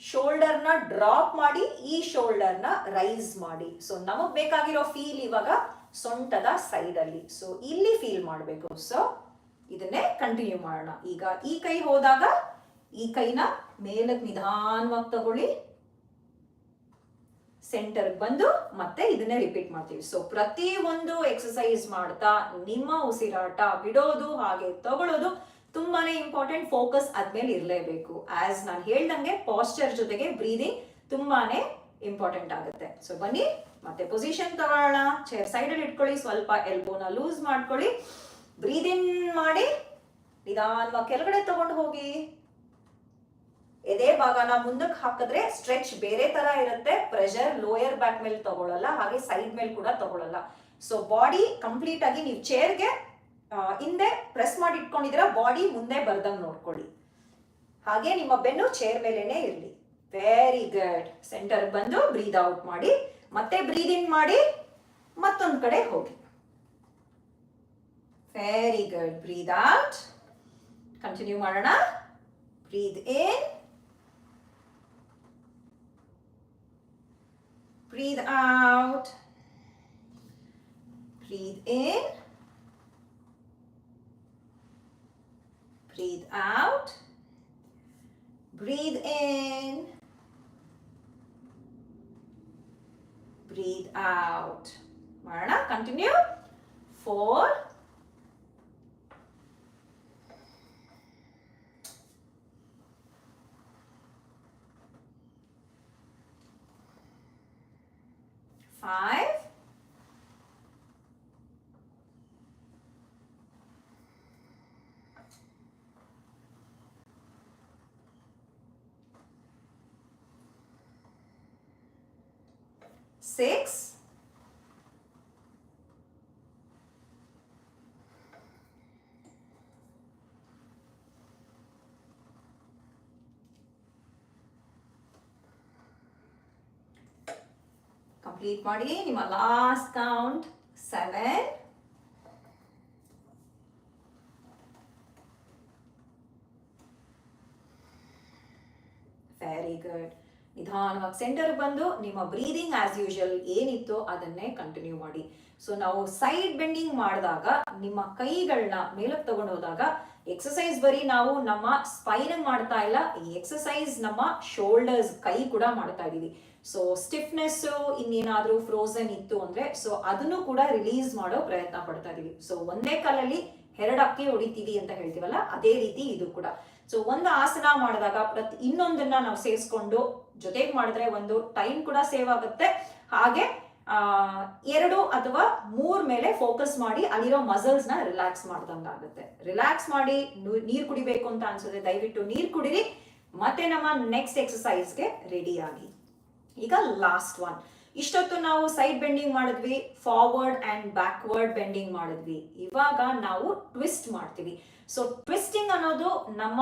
ಶೋಲ್ಡರ್ನ ಡ್ರಾಪ್ ಮಾಡಿ, ಈ ಶೋಲ್ಡರ್ನ ರೈಸ್ ಮಾಡಿ. ಸೊ ನಮಗ್ ಬೇಕಾಗಿರೋ ಫೀಲ್ ಇವಾಗ ಸೊಂಟದ ಸೈಡ್ ಅಲ್ಲಿ ಸೊ ಇಲ್ಲಿ ಫೀಲ್ ಮಾಡಬೇಕು. ಸೊ ಇದನ್ನೇ ಕಂಟಿನ್ಯೂ ಮಾಡೋಣ. ಈಗ ಈ ಕೈ ಹೋದಾಗ, ಈ ಕೈನ ಮೇಲಕ್ಕೆ ನಿಧಾನವಾಗಿ ತಗೊಳ್ಳಿ. ಸೆಂಟರ್ ಬಂದು ಮತ್ತೆ ಇದನ್ನೇ ರಿಪೀಟ್ ಮಾಡ್ತೀವಿ. ಸೊ ಪ್ರತಿ ಒಂದು ಎಕ್ಸಸೈಸ್ ಮಾಡ್ತಾ, ನಿಮ್ಮ ಉಸಿರಾಟ ಬಿಡೋದು ಹಾಗೆ ತಗೊಳ್ಳೋದು ತುಂಬಾನೇ ಇಂಪಾರ್ಟೆಂಟ್ ಫೋಕಸ್ ಅದ್ಮೇಲೆ ಇರಲೇಬೇಕು. ಆಸ್ ನಾನು ಹೇಳ್ದಂಗೆ ಪಾಸ್ಚರ್ ಜೊತೆಗೆ ಬ್ರೀದಿಂಗ್ ತುಂಬಾನೇ ಇಂಪಾರ್ಟೆಂಟ್ ಆಗುತ್ತೆ. ಸೊ ಬನ್ನಿ, ಮತ್ತೆ ಪೊಸಿಷನ್ ತಗೊಳ್ಳೋಣ. ಚೇರ್ ಸೈಡ್ ಅಲ್ಲಿ ಇಟ್ಕೊಳ್ಳಿ, ಸ್ವಲ್ಪ ಎಲ್ಬೋನ ಲೂಸ್ ಮಾಡ್ಕೊಳ್ಳಿ. ಬ್ರೀದಿನ್ ಮಾಡಿ, ನಿಧಾನವಾಗಿ ಕೆಳಗಡೆ ತಗೊಂಡು ಹೋಗಿ. ಎದೆ ಭಾಗನ ಮುಂದಕ್ಕೆ ಹಾಕಿದ್ರೆ ಸ್ಟ್ರೆಚ್ ಬೇರೆ ತರ ಇರುತ್ತೆ. ಪ್ರೆಷರ್ ಲೋಯರ್ ಬ್ಯಾಕ್ ಮೇಲೆ ತಗೊಳ್ಳಲ್ಲ, ಹಾಗೆ ಸೈಡ್ ಮೇಲೆ ಕೂಡ ತಗೊಳ್ಳಲ್ಲ. ಸೊ ಬಾಡಿ ಕಂಪ್ಲೀಟ್ ಆಗಿ ನೀವು ಚೇರ್ಗೆ ಹಿಂದೆ ಪ್ರೆಸ್ ಮಾಡಿ ಇಟ್ಕೊಂಡಿದ್ದೀರಾ ಬಾಡಿ ಮುಂದೆ ಬರ್ದಂಗ್ ನೋಡ್ಕೊಳ್ಳಿ. ಹಾಗೆ ನಿಮ್ಮ ಬೆನ್ನು ಚೇರ್ ಮೇಲೇನೆ ಇರಲಿ. ವೆರಿ ಗುಡ್ ಸೆಂಟರ್ ಬಂದು ಬ್ರೀದ್ ಔಟ್ ಮಾಡಿ, ಮತ್ತೆ ಬ್ರೀದ್ ಇನ್ ಮಾಡಿ, ಮತ್ತೊಂದು ಕಡೆ ಹೋಗಿ. Very good breathe out continue ಮಾಡೋಣ. Breathe in breathe out breathe in. Breathe out. Breathe in. Breathe out. Marana, continue. Four. Five. 6 complete body last count 7 ನಿಧಾನವಾಗಿ centre ಬಂದು ನಿಮ್ಮ ಬ್ರೀದಿಂಗ್ ಆಸ್ ಯೂಶಲ್ ಏನಿತ್ತೋ ಅದನ್ನೇ continue ಮಾಡಿ. ಸೊ ನಾವು side bending ಮಾಡಿದಾಗ, ನಿಮ್ಮ ಕೈಗಳನ್ನ ಮೇಲಕ್ಕೆ ತಗೊಂಡು ಹೋದಾಗ ಎಕ್ಸಸೈಸ್ ಬರೀ ನಾವು ನಮ್ಮ ಸ್ಪೈನ್ ಮಾಡ್ತಾ ಇಲ್ಲ, ಈ ಎಕ್ಸಸೈಸ್ ನಮ್ಮ ಶೋಲ್ಡರ್ಸ್ ಕೈ ಕೂಡ ಮಾಡ್ತಾ ಇದೀವಿ. ಸೊ ಸ್ಟಿಫ್ನೆಸ್ ಇನ್ನೇನಾದ್ರೂ ಫ್ರೋಸನ್ ಇತ್ತು ಅಂದ್ರೆ ಸೊ ಅದನ್ನು ಕೂಡ ರಿಲೀಸ್ ಮಾಡೋ ಪ್ರಯತ್ನ ಪಡ್ತಾ ಇದೀವಿ. ಸೊ ಒಂದೇ ಕಾಲಲ್ಲಿ ಎರಡು ಅಕ್ಕಿ ಹೊಡಿತೀವಿ ಅಂತ ಹೇಳ್ತೀವಲ್ಲ, ಅದೇ ರೀತಿ ಇದು ಕೂಡ. ಸೊ ಒಂದು ಆಸನ ಮಾಡಿದಾಗ ಪ್ರತಿ ಇನ್ನೊಂದನ್ನ ನಾವು ಸೇರಿಸ್ಕೊಂಡು ಜೊತೆಗೆ ಮಾಡಿದ್ರೆ ಒಂದು ಟೈಮ್ ಕೂಡ ಸೇವ್ ಆಗುತ್ತೆ. ಹಾಗೆ ಎರಡು ಅಥವಾ ಮೂರ್ ಮೇಲೆ ಫೋಕಸ್ ಮಾಡಿ ಅಲ್ಲಿರೋ ಮಸಲ್ಸ್ನ ರಿಲ್ಯಾಕ್ಸ್ ಆಗುತ್ತೆ. ರಿಲ್ಯಾಕ್ಸ್ ಮಾಡಿ ನೀರ್ ಕುಡಿಬೇಕು ಅಂತ ಅನ್ಸುತ್ತೆ. ದಯವಿಟ್ಟು ನೀರ್ ಕುಡಿರಿ. ಮತ್ತೆ ನಮ್ಮ ನೆಕ್ಸ್ಟ್ ಎಕ್ಸಸೈಸ್ಗೆ ರೆಡಿ ಆಗಿ. ಈಗ ಲಾಸ್ಟ್ ಒನ್ ಇಷ್ಟೊತ್ತು ನಾವು ಸೈಡ್ ಬೆಂಡಿಂಗ್ ಮಾಡಿದ್ವಿ ಫಾರ್ವರ್ಡ್ ಅಂಡ್ ಬ್ಯಾಕ್ವರ್ಡ್ ಬೆಂಡಿಂಗ್ ಮಾಡಿದ್ವಿ. ಇವಾಗ ನಾವು ಟ್ವಿಸ್ಟ್ ಮಾಡ್ತೀವಿ. ಸೊ ಟ್ವಿಸ್ಟಿಂಗ್ ಅನ್ನೋದು ನಮ್ಮ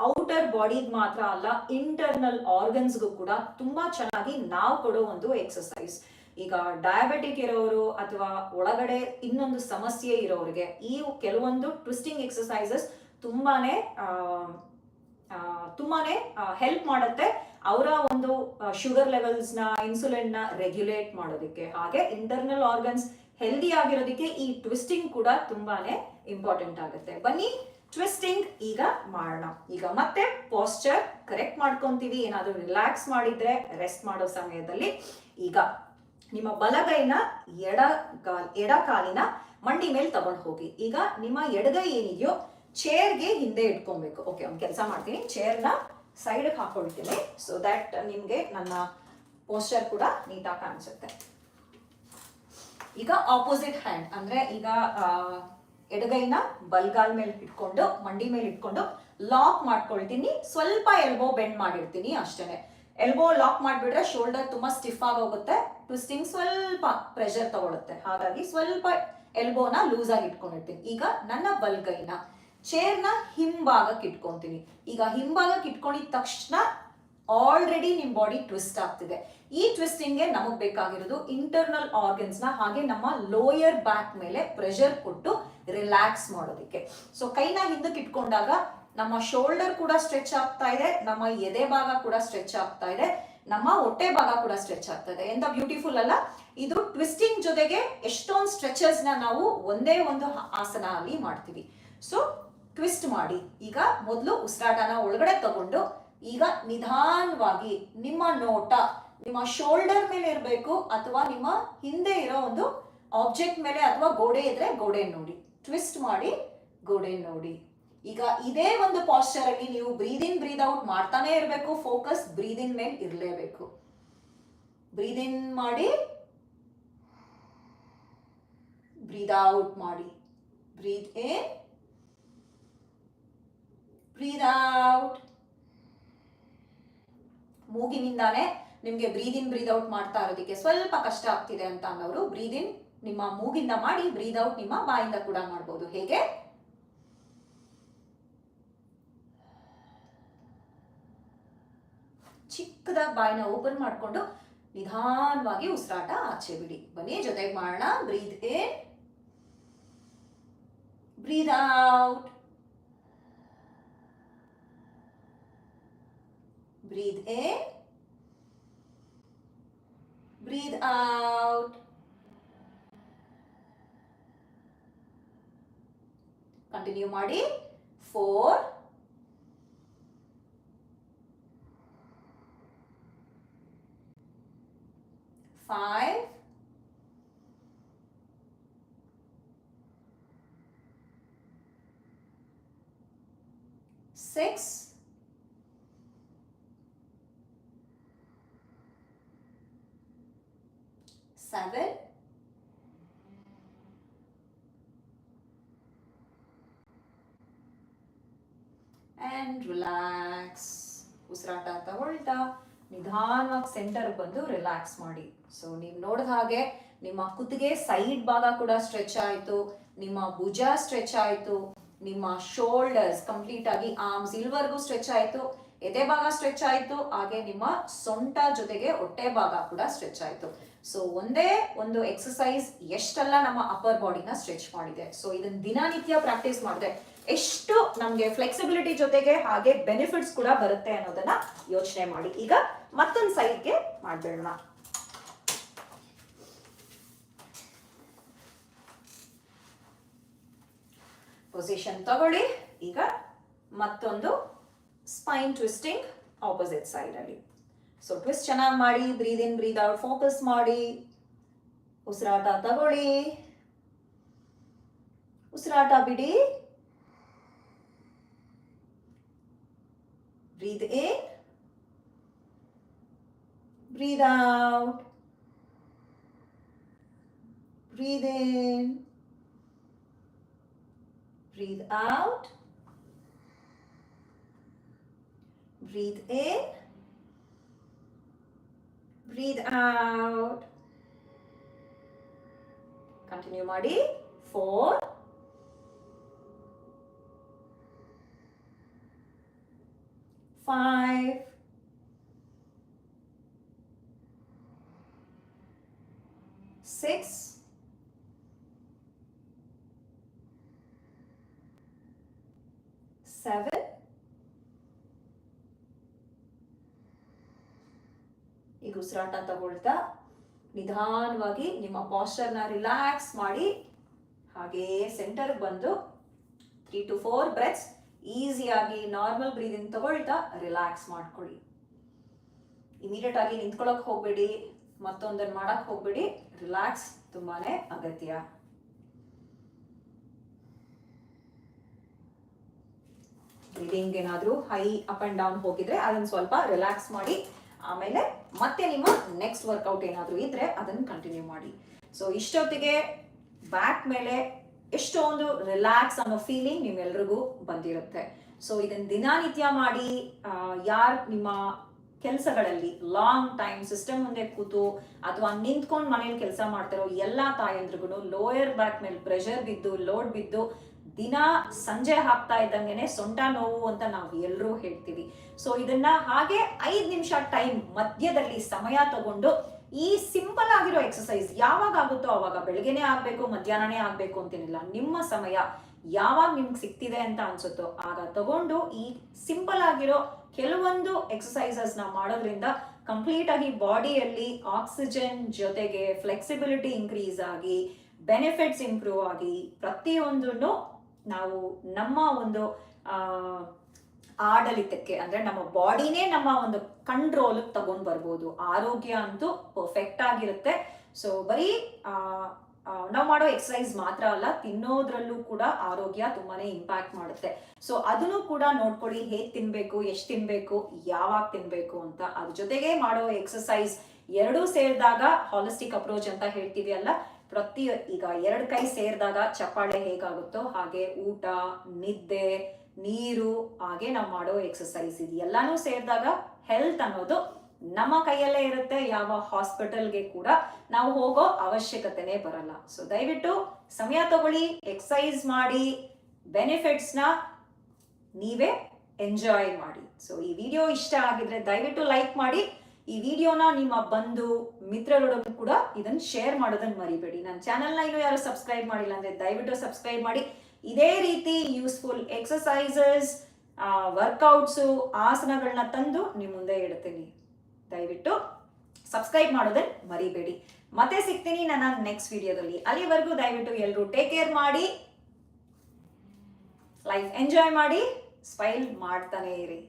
ಔಟರ್ ಬಾಡಿಗೆ ಮಾತ್ರ ಅಲ್ಲ ಇಂಟರ್ನಲ್ ಆರ್ಗನ್ಸ್ಗೂ ಕೂಡ ತುಂಬಾ ಚೆನ್ನಾಗಿ ನಾವು ಕೊಡೋ ಒಂದು ಎಕ್ಸಸೈಸ್ ಈಗ ಡಯಾಬೆಟಿಕ್ ಇರೋರು ಅಥವಾ ಒಳಗಡೆ ಇನ್ನೊಂದು ಸಮಸ್ಯೆ ಇರೋರಿಗೆ ಈ ಕೆಲವೊಂದು ಟ್ವಿಸ್ಟಿಂಗ್ ಎಕ್ಸಸೈಸಸ್ ತುಂಬಾನೇ ತುಂಬಾನೇ ಹೆಲ್ಪ್ ಮಾಡುತ್ತೆ. ಅವರ ಒಂದು ಶುಗರ್ ಲೆವೆಲ್ಸ್ನ ನ ಇನ್ಸುಲಿನ್ನ ರೆಗ್ಯುಲೇಟ್ ಮಾಡೋದಕ್ಕೆ. ಹಾಗೆ ಇಂಟರ್ನಲ್ ಆರ್ಗನ್ಸ್ ಹೆಲ್ದಿ ಆಗಿರೋದಕ್ಕೆ ಈ ಟ್ವಿಸ್ಟಿಂಗ್ ಕೂಡ ತುಂಬಾನೇ ಇಂಪಾರ್ಟೆಂಟ್ ಆಗುತ್ತೆ. ಬನ್ನಿ ಟ್ವಿಸ್ಟಿಂಗ್ ಈಗ ಮಾಡೋಣ ಈಗ ಮತ್ತೆ ಪಾಸ್ಚರ್ ಕರೆಕ್ಟ್ ಮಾಡ್ಕೊಂತೀವಿ. ಏನಾದರೂ ರಿಲ್ಯಾಕ್ಸ್ ಮಾಡಿದ್ರೆ ರೆಸ್ಟ್ ಮಾಡೋ ಸಮಯದಲ್ಲಿ ಈಗ ನಿಮ್ಮ ಬಲಗೈನ ಎಡ ಎಡ ಕಾಲಿನ ಮಂಡಿ ಮೇಲೆ ತಗೊಂಡು ಹೋಗಿ. ಈಗ ನಿಮ್ಮ ಎಡಗೈ ಏನಿದೆಯೋ ಚೇರ್ಗೆ ಹಿಂದೆ ಇಟ್ಕೊಬೇಕು. ಓಕೆ ಒಂದು ಕೆಲಸ ಮಾಡ್ತೀನಿ. ಚೇರ್ನ ಸೈಡ್ಗೆ ಹಾಕೊಳ್ತೀನಿ. ಸೊ ದಟ್ ನಿಮಗೆ ನನ್ನ ಪೋಸ್ಚರ್ ಕೂಡ ನೀಟಾಗಿ ಕಾಣಿಸುತ್ತೆ. ಈಗ ಆಪೋಸಿಟ್ ಹ್ಯಾಂಡ್ ಅಂದ್ರೆ ಈಗ ಎಡಗೈನ ಬಲ್ಗಾಲ್ ಮೇಲೆ ಇಟ್ಕೊಂಡು, ಮಂಡಿ ಮೇಲೆ ಇಟ್ಕೊಂಡು ಲಾಕ್ ಮಾಡ್ಕೊಳ್ತೀನಿ. ಸ್ವಲ್ಪ ಎಲ್ಬೋ ಬೆಂಡ್ ಮಾಡಿರ್ತೀನಿ ಅಷ್ಟೇನೆ. ಎಲ್ಬೋ ಲಾಕ್ ಮಾಡಿಬಿಟ್ರೆ ಶೋಲ್ಡರ್ ತುಂಬಾ ಸ್ಟಿಫ್ ಆಗಿ ಟ್ವಿಸ್ಟಿಂಗ್ ಸ್ವಲ್ಪ ಪ್ರೆಷರ್ ತಗೊಳುತ್ತೆ. ಹಾಗಾಗಿ ಸ್ವಲ್ಪ ಎಲ್ಬೋನ ಲೂಸ್ ಆಗಿ ಇಟ್ಕೊಂಡಿರ್ತೀನಿ. ಈಗ ನನ್ನ ಬಲ್ಗೈನ ಚೇರ್ನ ಹಿಂಭಾಗಕ್ಕೆ ಇಟ್ಕೊಂತೀನಿ ಈಗ ಹಿಂಭಾಗಕ್ಕೆ ಇಟ್ಕೊಂಡಿದ ತಕ್ಷಣ ಆಲ್ರೆಡಿ ನಿಮ್ ಬಾಡಿ ಟ್ವಿಸ್ಟ್ ಆಗ್ತಿದೆ. ಈ ಟ್ವಿಸ್ಟಿಂಗ್ಗೆ ನಮಗ್ ಬೇಕಾಗಿರೋದು ಇಂಟರ್ನಲ್ ಆರ್ಗನ್ಸ್ನ ಹಾಗೆ ನಮ್ಮ ಲೋಯರ್ ಬ್ಯಾಕ್ ಮೇಲೆ ಪ್ರೆಷರ್ ಕೊಟ್ಟು ರಿಲ್ಯಾಕ್ಸ್ ಮಾಡೋದಕ್ಕೆ. ಸೊ ಕೈನ ಹಿಂದಕ್ಕೆ ಇಟ್ಕೊಂಡಾಗ ನಮ್ಮ ಶೋಲ್ಡರ್ ಕೂಡ ಸ್ಟ್ರೆಚ್ ಆಗ್ತಾ ಇದೆ, ನಮ್ಮ ಎದೆ ಭಾಗ ಕೂಡ ಸ್ಟ್ರೆಚ್ ಆಗ್ತಾ ಇದೆ, ನಮ್ಮ ಹೊಟ್ಟೆ ಭಾಗ ಕೂಡ ಸ್ಟ್ರೆಚ್ ಆಗ್ತಾ ಇದೆ. ಎಂತ ಬ್ಯೂಟಿಫುಲ್ ಅಲ್ಲ? ಇದು ಟ್ವಿಸ್ಟಿಂಗ್ ಜೊತೆಗೆ ಎಷ್ಟೊಂದು ಸ್ಟ್ರೆಚಸ್ನ ನಾವು ಒಂದೇ ಒಂದು ಆಸನ ಅಲ್ಲಿ ಮಾಡ್ತೀವಿ. ಸೊ ಟ್ವಿಸ್ಟ್ ಮಾಡಿ. ಈಗ ಮೊದಲು ಉಸಿರಾಟನ ಒಳಗಡೆ ತಗೊಂಡು ಈಗ ನಿಧಾನವಾಗಿ ನಿಮ್ಮ ನೋಟ, ನಿಮ್ಮ ಶೋಲ್ಡರ್ ಮೇಲೆ ಇರಬೇಕು ಅಥವಾ ನಿಮ್ಮ ಹಿಂದೆ ಇರೋ ಒಂದು ಆಬ್ಜೆಕ್ಟ್ ಮೇಲೆ ಅಥವಾ ಗೋಡೆ ಇದ್ರೆ ಗೋಡೆ ನೋಡಿ. ಟ್ವಿಸ್ಟ್ ಮಾಡಿ ಗೋಡೆ ನೋಡಿ. ಈಗ ಇದೇ ಒಂದು ಪಾಸ್ಚರ್ ಅಲ್ಲಿ ನೀವು ಬ್ರೀದ್ ಇನ್ ಬ್ರೀದ್ ಔಟ್ ಮಾಡ್ತಾನೆ ಇರಬೇಕು. ಫೋಕಸ್ ಬ್ರೀದ್ ಇನ್ ಮೇಲೆ ಇರಲೇಬೇಕು. ಬ್ರೀದ್ ಇನ್ ಮಾಡಿ ಬ್ರೀದ್ ಔಟ್ ಮಾಡಿ. ಬ್ರೀದ್ ಏ ಬ್ರೀದ್ ಔಟ್ ಮೂಗಿನಿಂದಾನೇ ನಿಮಗೆ ಬ್ರೀದ್ ಇನ್ ಬ್ರೀದ್ ಔಟ್ ಮಾಡ್ತಾ ಇರೋದಕ್ಕೆ ಸ್ವಲ್ಪ ಕಷ್ಟ ಆಗ್ತಿದೆ ಅಂತ ಅನ್ನೋರು ಬ್ರೀದ್ ಇನ್ ನಿಮ್ಮ ಮೂಗಿಂದ ಮಾಡಿ ಬ್ರೀದ್ ಔಟ್ ನಿಮ್ಮ ಬಾಯಿಂದ ಕೂಡ ಮಾಡ್ಬೋದು. ಹೇಗೆ? ಚಿಕ್ಕದಾಗಿ ಬಾಯಿನ ಓಪನ್ ಮಾಡಿಕೊಂಡು ನಿಧಾನವಾಗಿ ಉಸಿರಾಟ ಆಚೆ ಬಿಡಿ. ಬನ್ನಿ, ಜೊತೆಗೆ ಮಾಡೋಣ. Breathe in breathe out breathe in breathe out. Continue ಮಾಡಿ. Four five six seven, and relax ಉಸಿರಾಟ ತಗೊಳ್ತಾ ನಿಧಾನವಾಗಿ ಸೆಂಟರ್ ಬಂದು ರಿಲ್ಯಾಕ್ಸ್ ಮಾಡಿ. ಸೊ ನೀವು ನೋಡಿದ ಹಾಗೆ ನಿಮ್ಮ ಕುತ್ತಿಗೆ ಸೈಡ್ ಭಾಗ ಕೂಡ ಸ್ಟ್ರೆಚ್ ಆಯಿತು. ನಿಮ್ಮ ಭುಜ ಸ್ಟ್ರೆಚ್ ಆಯಿತು. ನಿಮ್ಮ ಶೋಲ್ಡರ್ಸ್ ಕಂಪ್ಲೀಟ್ ಆಗಿ ಆರ್ಮ್ಸ್ ಇಲ್ವರೆಗೂ ಸ್ಟ್ರೆಚ್ ಆಯಿತು. ಎದೆ ಭಾಗ ಸ್ಟ್ರೆಚ್ ಆಯಿತು. ಹಾಗೆ ನಿಮ್ಮ ಸೊಂಟ ಜೊತೆಗೆ ಹೊಟ್ಟೆ ಭಾಗ ಕೂಡ ಸ್ಟ್ರೆಚ್ ಆಯಿತು. ಸೊ ಒಂದೇ ಒಂದು ಎಕ್ಸಸೈಸ್ ಎಷ್ಟೆಲ್ಲ ನಮ್ಮ ಅಪ್ಪರ್ ಬಾಡಿನ ಸ್ಟ್ರೆಚ್ ಮಾಡಿದೆ. ಸೊ ಇದನ್ನ ದಿನನಿತ್ಯ ಪ್ರಾಕ್ಟೀಸ್ ಮಾಡಿದೆ. ಎಷ್ಟು ನಮಗೆ ಫ್ಲೆಕ್ಸಿಬಿಲಿಟಿ ಜೊತೆಗೆ ಹಾಗೆ ಬೆನಿಫಿಟ್ಸ್ ಕೂಡ ಬರುತ್ತೆ ಅನ್ನೋದನ್ನ ಯೋಚನೆ ಮಾಡಿ. ಈಗ ಮತ್ತೊಂದು ಸೈಡ್ಗೆ ಮಾಡ್ಬಿಡೋಣ. ಪೊಸಿಷನ್ ತಗೊಳ್ಳಿ. ಈಗ ಮತ್ತೊಂದು ಸ್ಪೈನ್ ಟ್ವಿಸ್ಟಿಂಗ್ ಆಪೋಸಿಟ್ ಸೈಡ್ ಅಲ್ಲಿ. ಸೊ ಟ್ವಿಸ್ಟ್ ಚೆನ್ನಾಗಿ ಮಾಡಿ breathe in breathe out focus ಮಾಡಿ. ಉಸಿರಾಟ ತಗೊಳ್ಳಿ. ಉಸಿರಾಟ ಬಿಡಿ. Breathe in. Breathe out. Breathe in. Breathe out. Breathe in. Breathe out. Continue, Madi. Four. Five six seven. ಈಗ ಉಸಿರಾಟ ತಗೊಳ್ತಾ ನಿಧಾನವಾಗಿ ನಿಮ್ಮ ಪಾಸ್ಚರ್ನ ರಿಲ್ಯಾಕ್ಸ್ ಮಾಡಿ ಹಾಗೇ ಸೆಂಟರ್ಗೆ ಬಂದು ತ್ರೀ ಟು ಫೋರ್ ಬ್ರೆತ್ಸ್ ಈಸಿಯಾಗಿ ನಾರ್ಮಲ್ ಬ್ರೀದಿಂಗ್ ತಗೊಳ್ತಾ ರಿಲ್ಯಾಕ್ಸ್ ಮಾಡ್ಕೊಳ್ಳಿ. ಇಮಿಡಿಯೇಟ್ ಆಗಿ ನಿಂತ್ಕೊಳ್ಳೋಕೆ ಹೋಗ್ಬೇಡಿ ಮತ್ತೊಂದನ್ನು ಮಾಡಕ್ ಹೋಗ್ಬೇಡಿ, ರಿಲ್ಯಾಕ್ಸ್ ತುಂಬಾನೇ ಅಗತ್ಯ. ಬ್ರೀದಿಂಗ್ ಏನಾದರೂ ಹೈ ಅಪ್ ಅಂಡ್ ಡೌನ್ ಹೋಗಿದ್ರೆ ಅದನ್ನು ಸ್ವಲ್ಪ ರಿಲ್ಯಾಕ್ಸ್ ಮಾಡಿ, ಆಮೇಲೆ ಮತ್ತೆ ನಿಮ್ಮ ನೆಕ್ಸ್ಟ್ ವರ್ಕೌಟ್ ಏನಾದರೂ ಇದ್ರೆ ಅದನ್ನು ಕಂಟಿನ್ಯೂ ಮಾಡಿ. ಸೊ, ಇಷ್ಟೊತ್ತಿಗೆ ಬ್ಯಾಕ್ ಮೇಲೆ ಎಷ್ಟೊಂದು ರಿಲ್ಯಾಕ್ಸ್ ಅನ್ನೋ ಫೀಲಿಂಗ್ ನಿಮ್ಮೆಲ್ರಿಗೂ ಬಂದಿರುತ್ತೆ. ಸೊ ಇದನ್ನ ದಿನನಿತ್ಯ ಮಾಡಿ ಯಾರು ನಿಮ್ಮ ಕೆಲಸಗಳಲ್ಲಿ ಲಾಂಗ್ ಟೈಮ್ ಸಿಸ್ಟಮ್ ಮುಂದೆ ಕೂತು, ಅಥವಾ ನಿಂತ್ಕೊಂಡು ಮನೇಲಿ ಕೆಲಸ ಮಾಡ್ತಿರೋ ಎಲ್ಲ ತಾಯಂದ್ರಿಗೂ ಲೋಯರ್ ಬ್ಯಾಕ್ ಮೇಲೆ ಪ್ರೆಷರ್ ಬಿದ್ದು ಲೋಡ್ ಬಿದ್ದು, ದಿನ ಸಂಜೆ ಹಾಕ್ತಾ ಇದ್ದಂಗೆನೆ ಸೊಂಟ ನೋವು ಅಂತ ನಾವು ಎಲ್ಲರೂ ಹೇಳ್ತೀವಿ. ಸೊ ಇದನ್ನ ಹಾಗೆ ಐದು ನಿಮಿಷ ಟೈಮ್ ಮಧ್ಯದಲ್ಲಿ ಸಮಯ ತಗೊಂಡು ಈ ಸಿಂಪಲ್ ಆಗಿರೋ ಎಕ್ಸಸೈಸ್ ಯಾವಾಗ ಆಗುತ್ತೋ ಅವಾಗ ಬೆಳಗ್ಗೆನೆ ಆಗಬೇಕು, ಮಧ್ಯಾಹ್ನನೇ ಆಗಬೇಕು ಅಂತೇನಿಲ್ಲ. ನಿಮ್ಮ ಸಮಯ ಯಾವಾಗ ನಿಮ್ಗೆ ಸಿಗ್ತಿದೆ ಅಂತ ಅನ್ಸುತ್ತೋ ಆಗ ತಗೊಂಡು ಈ ಸಿಂಪಲ್ ಆಗಿರೋ ಕೆಲವೊಂದು ಎಕ್ಸಸೈಸಸ್ನ ಮಾಡೋದ್ರಿಂದ ಕಂಪ್ಲೀಟ್ ಆಗಿ ಬಾಡಿಯಲ್ಲಿ ಆಕ್ಸಿಜನ್ ಜೊತೆಗೆ ಫ್ಲೆಕ್ಸಿಬಿಲಿಟಿ ಇನ್ಕ್ರೀಸ್ ಆಗಿ ಬೆನಿಫಿಟ್ಸ್ ಇಂಪ್ರೂವ್ ಆಗಿ ಪ್ರತಿಯೊಂದನ್ನು ನಾವು ನಮ್ಮ ಒಂದು ಆಡಳಿತಕ್ಕೆ, ಅಂದ್ರೆ ನಮ್ಮ ಬಾಡಿನೇ ನಮ್ಮ ಒಂದು ಕಂಟ್ರೋಲ್ ತಗೊಂಡ್ ಬರ್ಬೋದು. ಆರೋಗ್ಯ ಅಂತೂ ಪರ್ಫೆಕ್ಟ್ ಆಗಿರುತ್ತೆ. ಸೊ ಬರೀ ನಾವು ಮಾಡೋ ಎಕ್ಸಸೈಸ್ ಮಾತ್ರ ಅಲ್ಲ, ತಿನ್ನೋದ್ರಲ್ಲೂ ಕೂಡ ಆರೋಗ್ಯ ತುಂಬಾನೇ ಇಂಪ್ಯಾಕ್ಟ್ ಮಾಡುತ್ತೆ. ಸೊ ಅದನ್ನು ಕೂಡ ನೋಡ್ಕೊಳ್ಳಿ, ಹೇಗ್ ತಿನ್ಬೇಕು, ಎಷ್ಟು ತಿನ್ಬೇಕು, ಯಾವಾಗ ತಿನ್ಬೇಕು ಅಂತ. ಅದ್ರ ಜೊತೆಗೆ ಮಾಡೋ ಎಕ್ಸಸೈಸ್ ಎರಡೂ ಸೇರಿದಾಗ ಹಾಲಿಸ್ಟಿಕ್ ಅಪ್ರೋಚ್ ಅಂತ ಹೇಳ್ತೀವಿ ಅಲ್ಲ ಪ್ರತಿ ಈಗ ಎರಡು ಕೈ ಸೇರಿದಾಗ ಚಪ್ಪಾಳೆ ಹೇಗಾಗುತ್ತೋ ಹಾಗೆ ಊಟ, ನಿದ್ದೆ ನೀರು, ಹಾಗೆ ನಾವು ಮಾಡೋ ಎಕ್ಸಸೈಸ್ ಇದು ಎಲ್ಲಾನು ಸೇರಿದಾಗ ಹೆಲ್ತ್ ಅನ್ನೋದು ನಮ್ಮ ಕೈಯಲ್ಲೇ ಇರುತ್ತೆ, ಯಾವ ಹಾಸ್ಪಿಟಲ್ಗೆ ಕೂಡ ನಾವು ಹೋಗೋ ಅವಶ್ಯಕತೆನೇ ಬರಲ್ಲ. ಸೊ ದಯವಿಟ್ಟು ಸಮಯ ತಗೊಳ್ಳಿ ಎಕ್ಸಸೈಸ್ ಮಾಡಿ ಬೆನಿಫಿಟ್ಸ್ನ ನೀವೇ ಎಂಜಾಯ್ ಮಾಡಿ. ಸೊ ಈ ವಿಡಿಯೋ ಇಷ್ಟ ಆಗಿದ್ರೆ ದಯವಿಟ್ಟು ಲೈಕ್ ಮಾಡಿ. ಈ ವಿಡಿಯೋನ ನಿಮ್ಮ ಬಂಧು, ಮಿತ್ರರೊಡನೆ ಕೂಡ ಇದನ್ನ ಶೇರ್ ಮಾಡೋದನ್ನ ಮರಿಬೇಡಿ. ನನ್ನ ಚಾನಲ್ನ ಇನ್ನೂ ಯಾರು ಸಬ್ಸ್ಕ್ರೈಬ್ ಮಾಡಿಲ್ಲ ಅಂದ್ರೆ ದಯವಿಟ್ಟು ಸಬ್ಸ್ಕ್ರೈಬ್ ಮಾಡಿ. ಇದೇ ರೀತಿ ಯೂಸ್ಫುಲ್ ಎಕ್ಸಸೈಸಸ್ ವರ್ಕೌಟ್ಸು ಆಸನಗಳನ್ನ ತಂದು ನಿಮ್ಮ ಮುಂದೆ ಇಡ್ತೀನಿ. ದಯವಿಟ್ಟು ಸಬ್ಸ್ಕ್ರೈಬ್ ಮಾಡೋದನ್ನ ಮರಿಬೇಡಿ. ಮತ್ತೆ ಸಿಗ್ತೀನಿ ನನ್ನ ನೆಕ್ಸ್ಟ್ ವಿಡಿಯೋದಲ್ಲಿ ಅಲ್ಲಿವರೆಗೂ ದಯವಿಟ್ಟು ಎಲ್ಲರೂ ಟೇಕ್ ಕೇರ್ ಮಾಡಿ ಲೈಫ್ ಎಂಜಾಯ್ ಮಾಡಿ ಸ್ಮೈಲ್ ಮಾಡ್ತಾನೆ ಇರಿ.